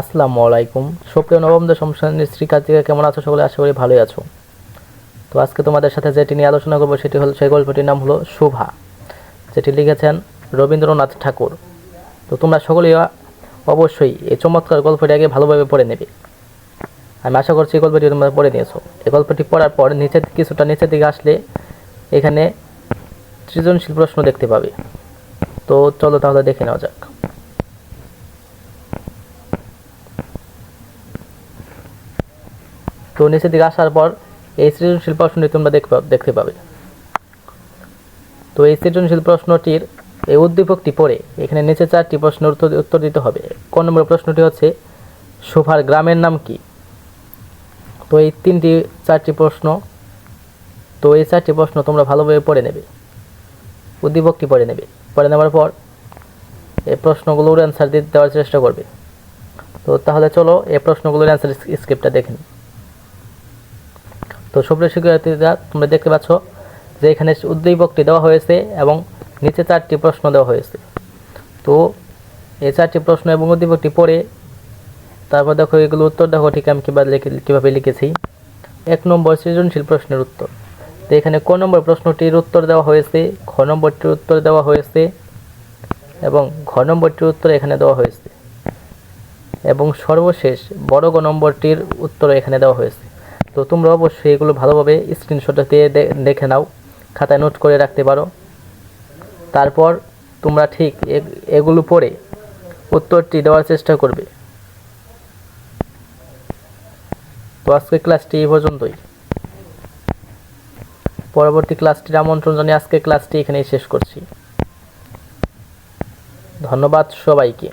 আসসালামু আলাইকুম। সুপ্রিয় নবম দশম শ্রেণির শিক্ষার্থীরা, কেমন আছো? সকলে আশা করি ভালোই আছো। তো আজকে তোমাদের সাথে যেটি নিয়ে আলোচনা করব, সেটি হল সেই গল্পটির নাম হলো শোভা। যেটি লিখেছেন রবীন্দ্রনাথ ঠাকুর। তো তোমরা সকলেই অবশ্যই এই চমৎকার গল্পটি আগে ভালোভাবে পড়ে নেবে। আমি আশা করছি এই গল্পটি তোমরা পড়ে নিয়েছো। এই গল্পটি পড়ার পর নিচের কিছুটা নিচের দিকে আসলে এখানে সৃজনশীল প্রশ্ন দেখতে পাবে। তো চলো তাহলে দেখে নেওয়া যাক। তো নিচের দিকে আসার পর এই সৃজনশীল প্রশ্নটি তোমরা দেখতে পাবে- তো এই সৃজনশীল প্রশ্নটির এই উদ্দীপকটি পড়ে এখানে নিচে চারটি প্রশ্নের উত্তর উত্তর দিতে হবে। ক নম্বর প্রশ্নটি হচ্ছে, সোফার গ্রামের নাম কি? তো এই তিনটি, চারটি প্রশ্ন, তো এই চারটি প্রশ্ন তোমরা ভালোভাবে পড়ে নেবে। উদ্দীপকটি পড়ে নেবে। পড়ে নেওয়ার পর এই প্রশ্নগুলোর অ্যান্সার দিতে দেওয়ার চেষ্টা করবে। তো তাহলে চলো এই প্রশ্নগুলোর অ্যান্সার স্ক্রিপ্টটা দেখে নিই। তো সুপ্রিয় শিক্ষার্থীরা, তোমরা দেখতে পাচ্ছ যে এখানে উদ্দীপকটি দেওয়া হয়েছে এবং নিচে চারটি প্রশ্ন দেওয়া হয়েছে। তো এই চারটি প্রশ্ন এবং উদ্দীপকটি পড়ে তারপর দেখো এগুলো উত্তর দেখো ঠিক আমি কীভাবে কীভাবে লিখেছি। এক নম্বর সৃজনশীল প্রশ্নের উত্তর। তো এখানে ক নম্বর প্রশ্নটির উত্তর দেওয়া হয়েছে, খ নম্বরটির উত্তর দেওয়া হয়েছে এবং ঘ নম্বরটির উত্তর এখানে দেওয়া হয়েছে এবং সর্বশেষ বড় গ নম্বরটির উত্তর এখানে দেওয়া হয়েছে। তো তোমরা অবশ্যই এগুলো ভালোভাবে স্ক্রিনশট দিয়ে দেখে নাও, খাতায় নোট করে রাখতে পারো। তারপর তোমরা ঠিক এগুলো পড়ে উত্তরটি দেওয়ার চেষ্টা করবে। তো আজকের ক্লাসটি এই পর্যন্তই। পরবর্তী ক্লাসটির আমন্ত্রণ জানিয়ে আজকের ক্লাসটি এখানেই শেষ করছি। ধন্যবাদ সবাইকে।